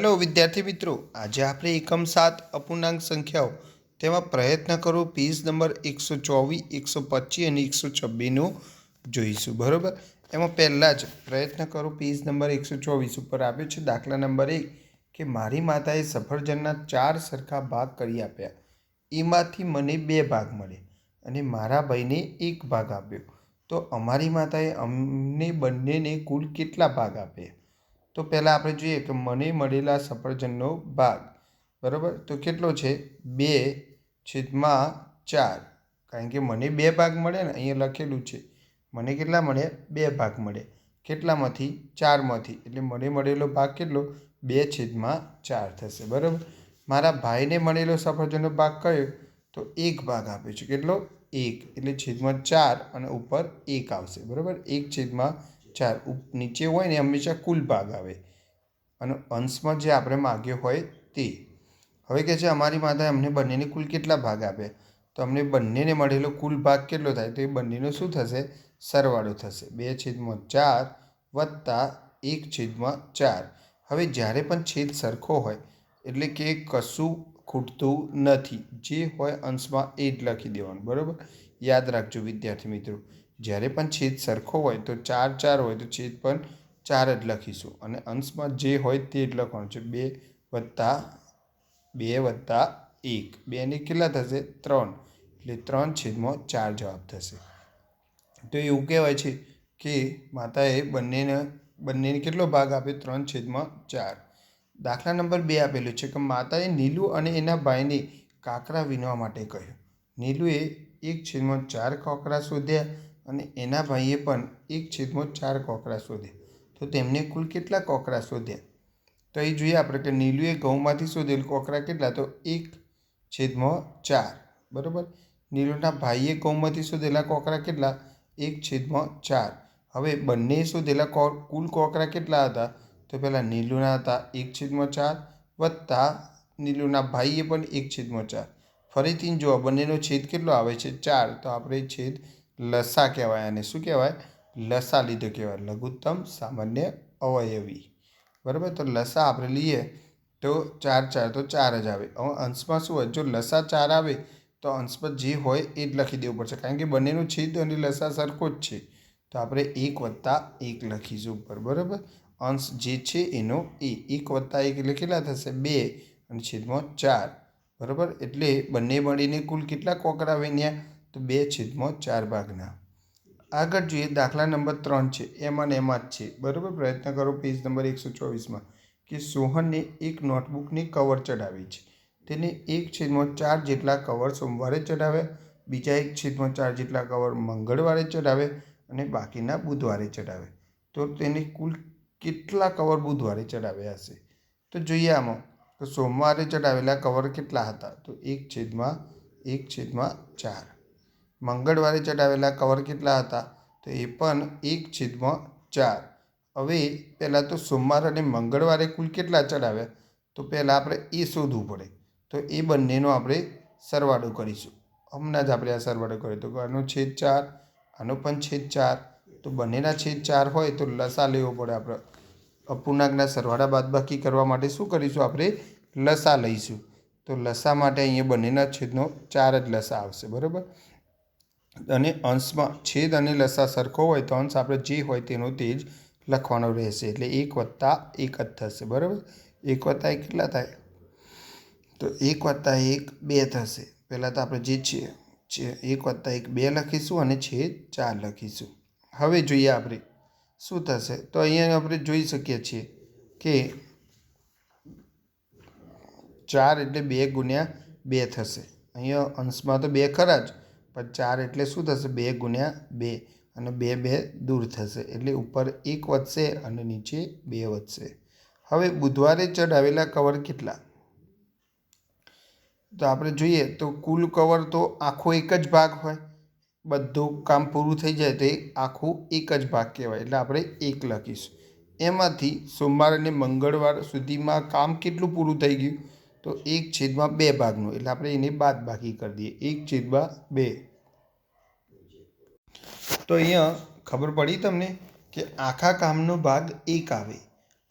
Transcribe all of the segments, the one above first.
Hello, વિદ્યાર્થી મિત્રો. આજે આપણે એકમ સાત અપૂર્ણાંક સંખ્યાઓ તેમાં પ્રયત્ન કરો પેજ નંબર એકસો ચોવીસ, એકસો પચીસ અને એકસો છબ્બીનો જોઈશું, બરાબર? એમાં પહેલાં જ પ્રયત્ન કરો પેજ નંબર એકસો ચોવીસ ઉપર આપ્યો છે દાખલા નંબર એક, કે મારી માતાએ સફરજનના ચાર સરખા ભાગ કરી આપ્યા. એમાંથી મને બે ભાગ મળે અને મારા ભાઈને એક ભાગ આપ્યો. તો અમારી માતાએ અમને બંનેને કુલ કેટલા ભાગ આપ્યા? તો પહેલાં આપણે જોઈએ કે મને મળેલા સફરજનનો ભાગ, બરાબર? તો કેટલો છે? બે છેદમાં ચાર. કારણ કે મને બે ભાગ મળે ને અહીંયા લખેલું છે. મને કેટલા મળે? બે ભાગ મળે. કેટલામાંથી? ચારમાંથી. એટલે મને મળેલો ભાગ કેટલો? બે છેદમાં ચાર થશે. બરાબર? મારા ભાઈને મળેલો સફરજનનો ભાગ કયો? તો એક ભાગ આપ્યો છે. કેટલો? એક. એટલે છેદમાં ચાર અને ઉપર એક આવશે. બરાબર? એક છેદમાં ચાર, ઉપ, નીચે હોય ને હંમેશા કુલ ભાગ આવે. અને અંશમાં જે આપણે માગ્યો હોય તે. હવે કે છે અમારી માતાએ અમને બંનેને કુલ કેટલા ભાગ આપ્યા તો અમને બંનેને મળેલો કુલ ભાગ કેટલો થાય? તો એ બંનેનો શું થશે? સરવાળો થશે. બે છેદમાં ચાર વત્તા એક છેદમાં ચાર. હવે જ્યારે પણ છેદ સરખો હોય, એટલે કે કશું ખૂટતું નથી. જે હોય અંશમાં એ જ લખી દેવાનું. બરાબર? યાદ રાખજો વિદ્યાર્થી મિત્રો. જ્યારે પણ છેદ સરખો હોય તો ચાર ચાર હોય તો છેદ પણ ચાર જ લખીશું. અને અંશમાં જે હોય તે જ લખવાનું છે બે વત્તા બે વત્તા એક. બેને કેટલા થશે? ત્રણ. એટલે ત્રણ છેદમાં ચાર જવાબ થશે. તો એવું કહેવાય છે કે માતાએ બંનેને બંનેને કેટલો ભાગ આપ્યો? ત્રણ છેદમાં ચાર. દાખલા નંબર બે આપેલું છે કે માતાએ નીલુ અને એના ભાઈને કાંકરા વીણવા માટે કહ્યું. નીલુએ એક છેદમાં ચાર કાંકરા શોધ્યા. અને એના ભાઈએ પણ એક છેદમાં ચાર કોકરા શોધ્યા. તો તેમને કુલ કેટલા કોકરા શોધ્યા? તો એ જોઈએ આપણે કે નીલુએ ઘઉંમાંથી શોધેલ કોકરા કેટલા? તો એક છેદમાં ચાર. બરાબર? નીલુના ભાઈએ ઘઉંમાંથી શોધેલા કોકરા કેટલા? એક છેદમાં ચાર. હવે બંને શોધેલા કો, કુલ કોકરા કેટલા હતા? તો પહેલાં નીલુના હતા, એક છેદમાં ચાર, વત્તા નીલુના ભાઈએ પણ એક છેદમાં ચાર. ફરીથી જો બંનેનો છેદ કેટલો આવે છે? ચાર. તો આપણે છેદ લસા કહેવાય અને શું કહેવાય? લસા લીધો કહેવાય. લઘુત્તમ સામાન્ય અવયવી. બરાબર? તો લસા આપણે લઈએ તો ચાર ચાર, તો ચાર જ આવે. હવે અંશમાં શું હોય? જો લસા ચાર આવે તો અંશમાં જે હોય એ જ લખી દેવું પડશે. કારણ કે બંનેનું છેદ અને લસા સરખો જ છે. તો આપણે એક વત્તા એક લખીશું ઉપર. બરાબર? અંશ જે છે એનો એ. એક વત્તા એક કેટલા થશે? બે. અને છેદમાં ચાર. બરાબર? એટલે બંને મળીને કુલ કેટલા કોકરા વેન્યા તો બે છેદમાં ચાર ભાગના. આગળ જોઈએ, દાખલા નંબર ત્રણ છે. એમાં ને એમાં જ છે. બરાબર? પ્રયત્ન કરો પેજ નંબર એકસો ચોવીસમાં કે સોહનને એક નોટબુકની કવર ચડાવી છે. તેને એક છેદમાં ચાર જેટલા કવર સોમવારે ચડાવ્યા બીજા એક છેદમાં ચાર જેટલા કવર મંગળવારે ચડાવે અને બાકીના બુધવારે ચડાવે તો તેને કુલ કેટલા કવર બુધવારે ચડાવ્યા હશે? તો જોઈએ આમાં. તો સોમવારે ચડાવેલા કવર કેટલા હતા? તો એક છેદમાં એક છેદમાં ચાર. મંગળવારે ચડાવેલા કવર કેટલા હતા? તો એ પણ એક છેદમાં ચાર. હવે પહેલાં તો સોમવાર અને મંગળવારે કુલ કેટલા ચડાવ્યા તો પહેલાં આપણે એ શોધવું પડે. તો એ બંનેનો આપણે સરવાળો કરીશું. હમણાં જ આપણે આ સરવાળો કર્યો. તો આનો છેદ ચાર, આનો પણ છેદ ચાર. તો બંનેના છેદ ચાર હોય તો લસા લેવો પડે આપણે. અપૂર્ણાંકના સરવાળા બાદબાકી કરવા માટે શું કરીશું? આપણે લસા લઈશું. તો લસા માટે અહીંયા બંનેના છેદનો ચાર જ લસા આવશે. બરાબર? અને અંશમાં છેદ અને લસા સરખો હોય તો અંશ આપણે જે હોય તેનો તે જ લખવાનો રહેશે. એટલે એક વત્તા એક જ થશે, બરાબર? એક વત્તા એક કેટલા થાય? તો એક વત્તા એક બે થશે. પહેલાં તો આપણે જે છે એક વત્તા એક બે લખીશું અને છેદ ચાર લખીશું. હવે જોઈએ આપણે શું થશે? તો અહીંયા આપણે જોઈ શકીએ છીએ કે ચાર એટલે બે ગુણ્યા બે થશે. અહીંયા અંશમાં તો બે ખરા જ. ચાર એટલે શું થશે? બે ગુણ્યા બે અને બે બે દૂર થશે. એટલે ઉપર એક વધશે અને નીચે બે વધશે. હવે બુધવારે ચઢાવેલા કવર કેટલા? તો આપણે જોઈએ તો કુલ કવર તો આખો એક જ ભાગ હોય. બધું કામ પૂરું થઈ જાય તો એ આખું એક જ ભાગ કહેવાય. એટલે આપણે એક લખીશું. એમાંથી સોમવાર અને મંગળવાર સુધીમાં કામ કેટલું પૂરું થઈ ગયું? તો એક છેદમાં બે ભાગનું. એટલે આપણે એને બાદ બાકી કરી દઈએ. એક છેદમાં બે. તો અહીંયા ખબર પડી તમને કે આખા કામનો ભાગ એક આવે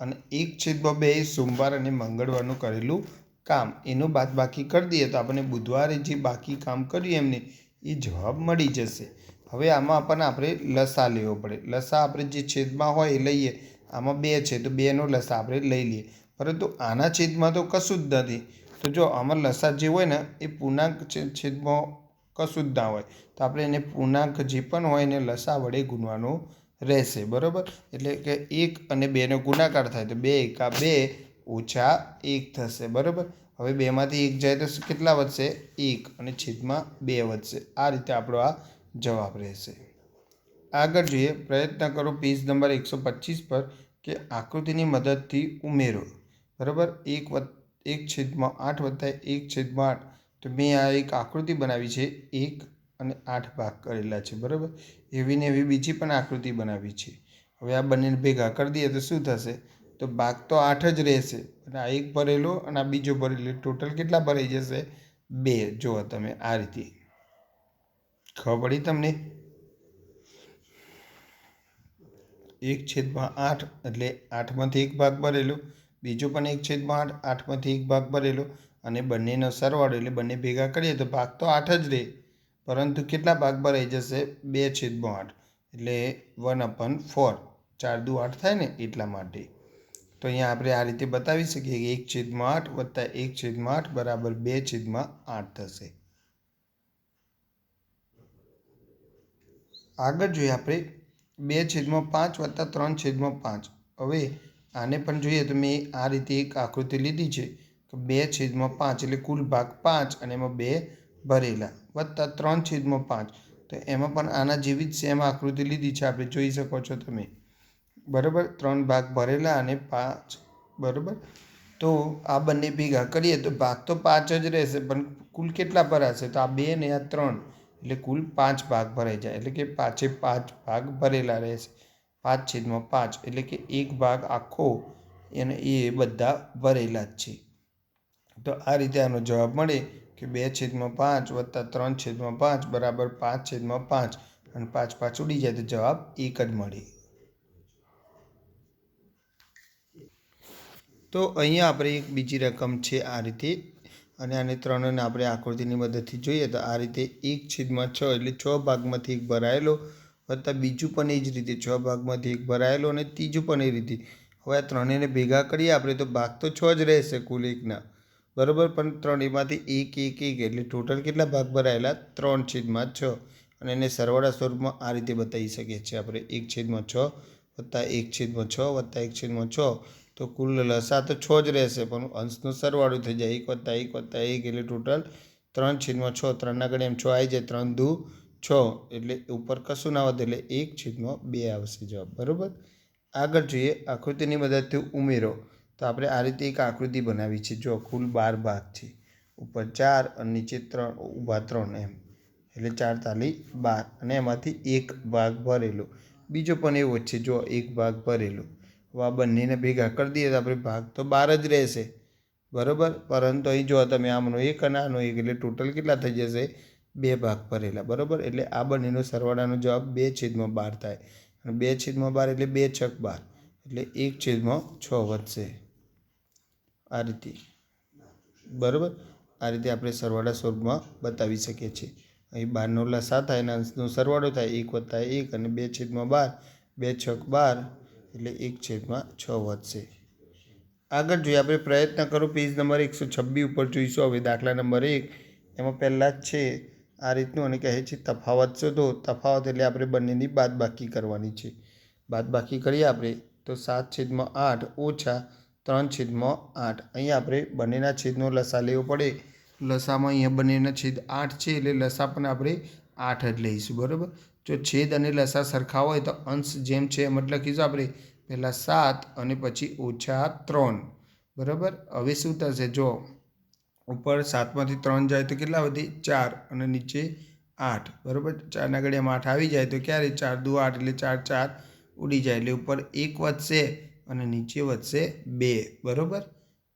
અને એક છેદમાં બે એ સોમવાર અને મંગળવારનું કરેલું કામ. એનું બાદ બાકી કરી દઈએ તો આપણને બુધવારે જે બાકી કામ કર્યું એમને, એ જવાબ મળી જશે. હવે આમાં આપણને આપણે લસા લેવો પડે. લસા આપણે જે છેદમાં હોય એ લઈએ. આમાં બે છે તો બેનો લસા આપણે લઈ લઈએ. પરંતુ આના છેદમાં તો કશું જ નથી. તો જો આમાં લસા જે હોય ને, એ પૂર્ણાંક છેદમાં કશું જ ના હોય. તો આપણે એને પૂર્ણાંક જે પણ હોય એને લસા વડે ગુણવાનો રહેશે, બરાબર? એટલે કે એક અને બેનો ગુણાકાર થાય તો બે એકા બે ઓછા એક થશે, બરાબર? હવે બેમાંથી એક જાય તો કેટલા વધશે? એક અને છેદમાં બે વધશે. આ રીતે આપણો આ જવાબ રહેશે. આગળ જોઈએ, પ્રયત્ન કરો પેજ નંબર એકસો પચીસ પર કે આકૃતિની મદદથી ઉમેરો. બરાબર? એક એક છેદમાં આઠ વત્તા એક છેદમાં આઠ. તો મેં આ એક આકૃતિ બનાવી છે, એક અને આઠ ભાગ કરેલા છે, બરાબર? એવી ને એવી બીજી પણ આકૃતિ બનાવી છે. હવે આ બંનેને ભેગા કરી દઈએ તો શું થશે? તો ભાગ તો આઠ જ રહેશે, અને આ એક ભરેલો અને આ બીજો ભરેલો, ટોટલ કેટલા ભરાઈ જશે? બે. જુઓ તમે આ રીતે. ખબર પડી તમને? એક છેદમાં આઠ એટલે આઠમાંથી એક ભાગ ભરેલો, બીજો પણ એક છેદમાં આઠ, આઠમાંથી એક ભાગ ભરેલો અને બંનેનો સરવાળો એટલે બંને ભેગા કરીએ તો ભાગ તો આઠ જ રહે. પરંતુ કેટલા ભાગ ભરાઈ જશે? બે છેદમાં આઠ. એટલે વન અપન ફોર. ચાર દુ આઠ થાય ને એટલા માટે. તો અહીંયા આપણે આ રીતે બતાવી શકીએ કે એક છેદમાં આઠ વત્તા એક છેદમાં આઠ બરાબર બે છેદમાં આઠ થશે. આગળ જોઈએ આપણે બે છેદમાં પાંચ વત્તા ત્રણ છેદમાં પાંચ. હવે આને પણ જોઈએ તો મેં આ રીતે એક આકૃતિ લીધી છે. કે બે છેદમાં પાંચ એટલે કુલ ભાગ પાંચ અને એમાં બે ભરેલા વત્તા ત્રણ છેદમાં પાંચ. તો એમાં પણ આના જેવી જ સેમ આકૃતિ લીધી છે, આપણે જોઈ શકો છો તમે. બરાબર? ત્રણ ભાગ ભરેલા અને પાંચ. બરાબર? તો આ બંને ભેગા કરીએ તો ભાગ તો પાંચ જ રહેશે, પણ કુલ કેટલા ભરાશે? તો આ બે ને આ ત્રણ. એટલે કુલ પાંચ ભાગ ભરાઈ જાય. એટલે કે પાંચે પાંચ ભાગ ભરેલા રહેશે. પાંચ છેદમાં પાંચ. એટલે કે એક ભાગ આખો એને એ બધા ભરેલા જ છે. તો આ રીતે આનો જવાબ મળે કે બે છેદમાં પાંચ વત્તા ત્રણ છેદમાં પાંચ બરાબર પાંચ છેદમાં પાંચ અને પાંચ પાંચ ઉડી જાય તો જવાબ એક જ મળે. તો અહીંયા આપણે એક બીજી રકમ છે આ રીતે અને આને ત્રણને આપણે આકૃતિની મદદથી જોઈએ તો આ રીતે એક છેદમાં છ એટલે છ ભાગમાંથી એક ભરાયેલો વત્તા બીજું પણ એ જ રીતે છ ભાગમાંથી એક ભરાયેલો અને ત્રીજું પણ એ રીતે. હવે આ ત્રણેયને ભેગા કરીએ આપણે તો ભાગ તો છ જ રહેશે કુલ એકના. બરાબર, પણ ત્રણેયમાંથી એક એક એક, એટલે ટોટલ કેટલા ભાગ ભરાયેલા? ત્રણ છેદમાં છ. અને એને સરવાળા સ્વરૂપમાં આ રીતે બતાવી શકીએ છીએ આપણે. એક છેદમાં છ વત્તા એક છેદમાં છ વત્તા એક છેદમાં છ. તો કુલ લસા તો છ જ રહેશે, પણ અંશનો સરવાળો થઈ જાય. એક વત્તા એક વત્તા એક એટલે ટોટલ ત્રણ છેદમાં છ. ત્રણના ગણે એમ છ આવી જાય. ત્રણ દુ છ. એટલે ઉપર કશું ના વધે, એટલે એક છેદમાં બે આવશે જવાબ. બરાબર? આગળ જોઈએ. આકૃતિની મદદથી ઉમેરો. તો આપણે આ રીતે એક આકૃતિ બનાવી છે. જો કુલ બાર ભાગ છે. ઉપર ચાર અને નીચે ત્રણ, ઊભા ત્રણ એમ. એટલે ચાર તાલી બાર. અને એમાંથી એક ભાગ ભરેલો. બીજો પણ એવો જ છે, જો એક ભાગ ભરેલો. હવે આ બંનેને ભેગા કરી દઈએ તો આપણે ભાગ તો બાર જ રહેશે. બરાબર? પરંતુ અહીં જો તમે આમનો એક અને આનો એક, એટલે ટોટલ કેટલા થઈ જશે? બે ભાગ ભરેલા. બરાબર? એટલે આ બંનેનો સરવાળાનો જવાબ બે છેદમાં બાર થાય. અને બે છેદમાં બાર એટલે બે છક બાર. એટલે એક છેદમાં છ વધશે. આ રીતે. બરાબર? આ રીતે આપણે સરવાળા સ્વરૂપમાં બતાવી શકીએ છીએ. અહીં બાર નવલા સાત થાય અને અંશનો સરવાળો થાય, એક વત્તા એક અને બે છેદમાં બાર, બે છક બાર એટલે એક છેદમાં છ વધશે. આગળ જોઈએ, આપણે પ્રયત્ન કરો પેજ નંબર એકસો છબ્બી ઉપર જોઈશું. હવે દાખલા નંબર એક, એમાં પહેલાં જ છે, આ રીતનું અને કહે છે, તફાવત શોધો. તફાવત એટલે આપણે બંનેની બાદબાકી કરવાની છે. બાદબાકી કરીએ આપણે, તો સાત છેદમાં આઠ ઓછા ત્રણ છેદમાં આઠ. અહીંયા આપણે બંનેના છેદનો લસા લેવો પડે. લસામાં અહીંયા બંનેના છેદ આઠ છે એટલે લસા પણ આપણે આઠ જ લઈશું, બરાબર? જો છેદ અને લસા સરખા હોય તો અંશ જેમ છે એમ જ લખીશું આપણે. પહેલાં સાત અને પછી ઓછા ત્રણ, બરાબર? હવે શું થશે? જો ઉપર સાતમાંથી ત્રણ જાય તો કેટલા વધે? ચાર અને નીચે આઠ, બરાબર? ચારના ઘડિયામાં આઠ આવી જાય તો ક્યારે? ચાર દુ આઠ એટલે ચાર ચાર ઉડી જાય એટલે ઉપર એક વધશે. અને નીચે વધશે બે, બરાબર?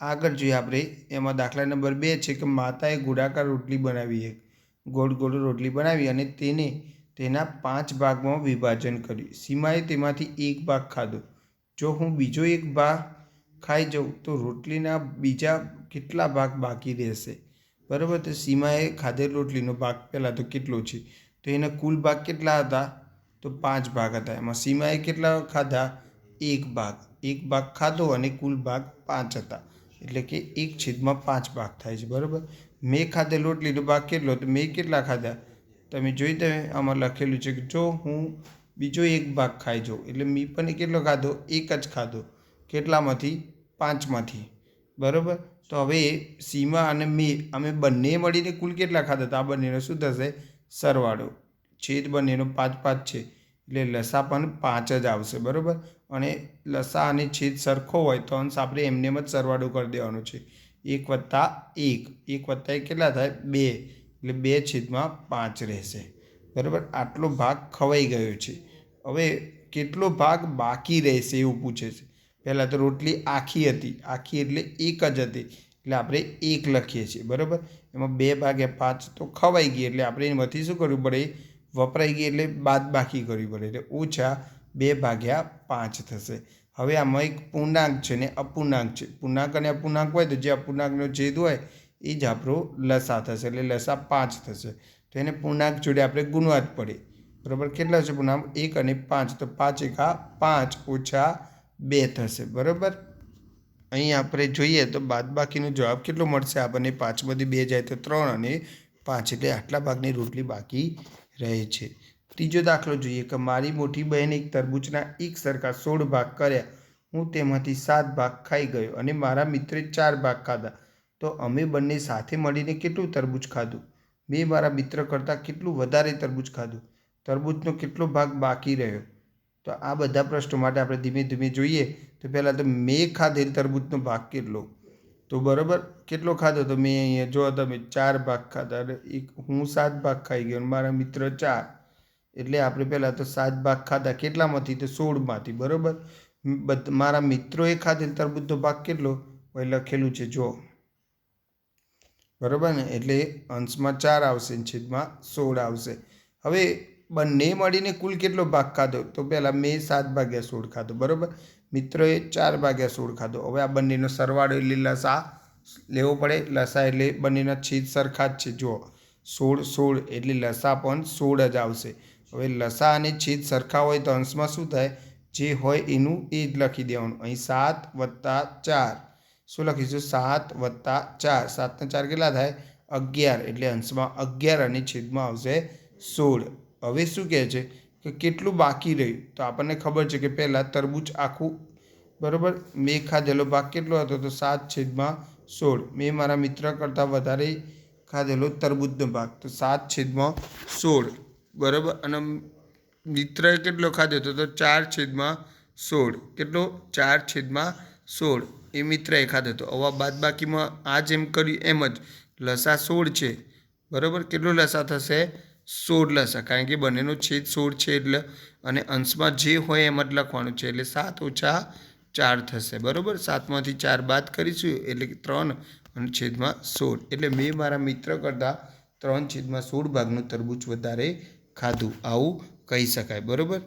આગળ જોઈએ આપણે, એમાં દાખલા નંબર બે છે કે માતાએ ગોળાકાર રોટલી બનાવી એક, ગોળ ગોળ રોટલી બનાવી અને તેને તેના પાંચ ભાગમાં વિભાજન કર્યું. સીમાએ તેમાંથી એક ભાગ ખાધો. જો હું બીજો એક ભાગ ખાઈ જાઉં, તો રોટલીના બીજા કેટલા ભાગ બાકી રહેશે? બરાબર? તો સીમાએ ખાધેલ રોટલીનો ભાગ પહેલાં તો કેટલો છે? તો એના કુલ ભાગ કેટલા હતા? તો પાંચ ભાગ હતા. એમાં સીમાએ કેટલા ખાધા? એક ભાગ એક ભાગ ખાધો અને કુલ ભાગ પાંચ હતા. એટલે કે એક છેદમાં પાંચ ભાગ થાય છે, બરાબર? મેં ખાધેલો એટલીનો ભાગ કેટલો તો મેં કેટલા ખાધા? તમે જોઈ તમે, આમાં લખેલું છે કે જો હું બીજો એક ભાગ ખાઈ જાઉં, એટલે મી પણ કેટલો ખાધો? એક જ ખાધો. કેટલામાંથી? પાંચમાંથી. બરાબર? તો હવે સીમા અને મે, અમે બંને મળીને કુલ કેટલા ખાધા હતા? આ બંનેનો શું થશે? સરવાળો. છેદ બંનેનો પાંચ પાંચ છે. એટલે લસા પણ પાંચ જ આવશે, બરાબર? અને લસા અને છેદ સરખો હોય તો અંશ આપણે એમને એમ જ સરવાળો કરી દેવાનો છે. એક વત્તા એક. એક વત્તા એક કેટલા થાય? બે. એટલે બે છેદમાં પાંચ રહેશે. બરાબર? આટલો ભાગ ખવાઈ ગયો છે. હવે કેટલો ભાગ બાકી રહેશે એવું પૂછે છે. પહેલાં તો રોટલી આખી હતી. આખી એટલે એક જ હતી. એટલે આપણે એક લખીએ છીએ. બરાબર? એમાં બે ભાગ્યા પાંચ તો ખવાઈ ગઈ. એટલે આપણે એમાંથી શું કરવું પડે? વપરાઈ ગઈ એટલે બાદ બાકી કરવી પડે. એટલે ઓછા બે ભાગ્યા પાંચ થશે. હવે આમાં એક પૂર્ણાંક છે ને અપૂર્ણાંક છે. પૂર્ણાંક અને અપૂર્ણાંક હોય તો જે અપૂર્ણાંકનો છેદ હોય, એ જ આપણો લસા થશે એટલે લસા પાંચ થશે. તો એને પૂર્ણાંક જોડે આપણે ગુણવા પડે. બરાબર? કેટલા છે પૂર્ણાંક? એક અને પાંચ. તો પાંચ એકા પાંચ ઓછા બે થશે. બરાબર? અહીં આપણે જોઈએ તો બાદબાકીનો જવાબ કેટલો મળશે? આપણને પાંચમાંથી બે જાય તો ત્રણ અને પાંચ. એટલે આટલા ભાગની રોટલી બાકી રહે છે. ત્રીજો દાખલો જોઈએ કે મારી મોટી બહેને એક તરબૂચના એક સરખા સોળ ભાગ કર્યા. હું તેમાંથી સાત ભાગ ખાઈ ગયો અને મારા મિત્રે ચાર ભાગ ખાધા. તો અમે બંને સાથે મળીને કેટલું તરબૂચ ખાધું? મેં મારા મિત્ર કરતાં કેટલું વધારે તરબૂચ ખાધું? તરબૂચનો કેટલો ભાગ બાકી રહ્યો? તો આ બધા પ્રશ્નો માટે આપણે ધીમે ધીમે જોઈએ. તો પહેલાં તો મેં ખાધેલ તરબૂચનો ભાગ કેટલો? તો બરાબર, કેટલો ખાધો? તો મેં અહીંયા, જો તમે ચાર ભાગ ખાધા અને એક હું સાત ભાગ ખાઈ ગયો મારા મિત્ર ચાર. એટલે આપણે પહેલાં તો સાત ભાગ ખાધા કેટલામાંથી? તો સોળમાંથી, બરાબર? મારા મિત્રોએ ખાધેલ તરબૂચનો ભાગ કેટલો? હોય લખેલું છે, જો. બરાબર ને? એટલે અંશમાં ચાર આવશે છેદમાં સોળ આવશે. હવે બંને મળીને કુલ કેટલો ભાગ ખાધો? તો પહેલાં મેં સાત ભાગ્યા સોળ ખાધો, બરાબર? મિત્રોએ ચાર ભાગ્યા સોળ ખાધો. હવે આ બંનેનો સરવાળો એટલે લસા લેવો પડે. લસા એટલે બંનેના છેદ સરખા જ છે જુઓ સોળ સોળ એટલે લસા પણ સોળ જ આવશે. હવે લસા અને છેદ સરખા હોય તો અંશમાં શું થાય? જે હોય એનું એ જ લખી દેવાનું. અહીં સાત વત્તા ચાર. શું લખીશું? સાત વત્તા ચાર. સાતના ચાર કેટલા થાય? અગિયાર. એટલે અંશમાં અગિયાર અને છેદમાં આવશે સોળ. હવે શું કહે છે? કે કેટલું બાકી રહ્યું? તો આપણને ખબર છે કે પહેલાં તરબૂચ આખું, બરાબર? મેં ખાધેલો ભાગ કેટલો હતો? તો સાત છેદમાં સોળ. મેં મારા મિત્ર કરતાં વધારે ખાધેલો તરબૂચનો ભાગ. તો સાત છેદમાં સોળ. બરાબર? અને મિત્રએ કેટલો ખાધો હતો? તો ચાર છેદમાં સોળ. કેટલો? ચાર છેદમાં સોળ. એ મિત્રએ ખાધો હતો. હવે બાદ બાકીમાં આ જેમ કર્યું એમ જ. લસા સોળ છે. બરાબર? કેટલો લસા થશે? સોળ લસા. કારણ કે બંનેનો છેદ સોળ છે એટલે અને અંશમાં જે હોય એમ જ લખવાનું છે. એટલે સાત ઓછા ચાર થશે. બરાબર? સાતમાંથી ચાર બાદ કરીશું એટલે ત્રણ અને છેદમાં સોળ. એટલે મેં મારા મિત્ર કરતાં ત્રણ છેદમાં સોળ ભાગનું તરબૂચ વધારે ખાધું, આવું કહી શકાય, બરાબર?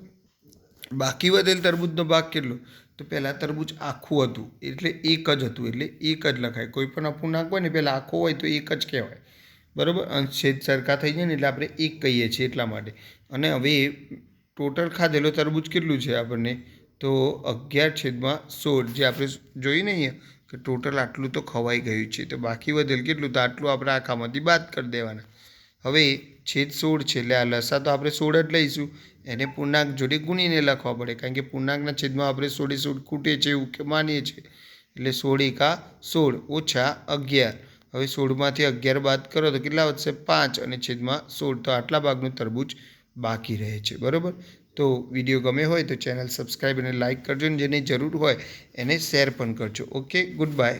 બાકી વધેલ તરબૂચનો ભાગ કેટલો? તો પહેલાં તરબૂચ આખું હતું, એટલે એક જ હતું, એટલે એક જ લખાય. કોઈ પણ અપૂર્ણાંક હોય ને, પહેલાં આખો હોય તો એક જ કહેવાય, બરાબર? છેદ સરખા થઈ જાય ને, એટલે આપણે એક કહીએ છીએ એટલા માટે. અને હવે ટોટલ ખાધેલો તરબૂચ કેટલું છે આપણને? તો અગિયાર છેદમાં સોળ, જે આપણે જોઈ નહીં કે ટોટલ આટલું તો ખવાઈ ગયું છે. તો બાકી વધેલ કેટલું? તો આટલું આપણે આખામાંથી બાદ કરી દેવાના. હવે છેદ સોળ છે, એટલે આ લસા તો આપણે સોળ જ લઈશું. એને પૂર્ણાંક જોડે ગુણીને લખવા પડે, કારણ કે પૂર્ણાંકના છેદમાં આપણે સોળે સોળ ખૂટે છે એવું કે માનીએ છીએ. એટલે સોળ એકા સોળ ઓછા અગિયાર. હવે સોળમાંથી અગિયાર બાદ કરો તો કેટલા વધશે? પાંચ અને છેદમાં સોળ. તો આટલા ભાગનું તરબૂચ બાકી રહે છે, બરાબર? તો વીડિયો ગમે હોય તો ચેનલ સબસ્ક્રાઈબ અને લાઇક કરજો અને જેને જરૂર હોય એને શેર પણ કરજો. Okay, good bye.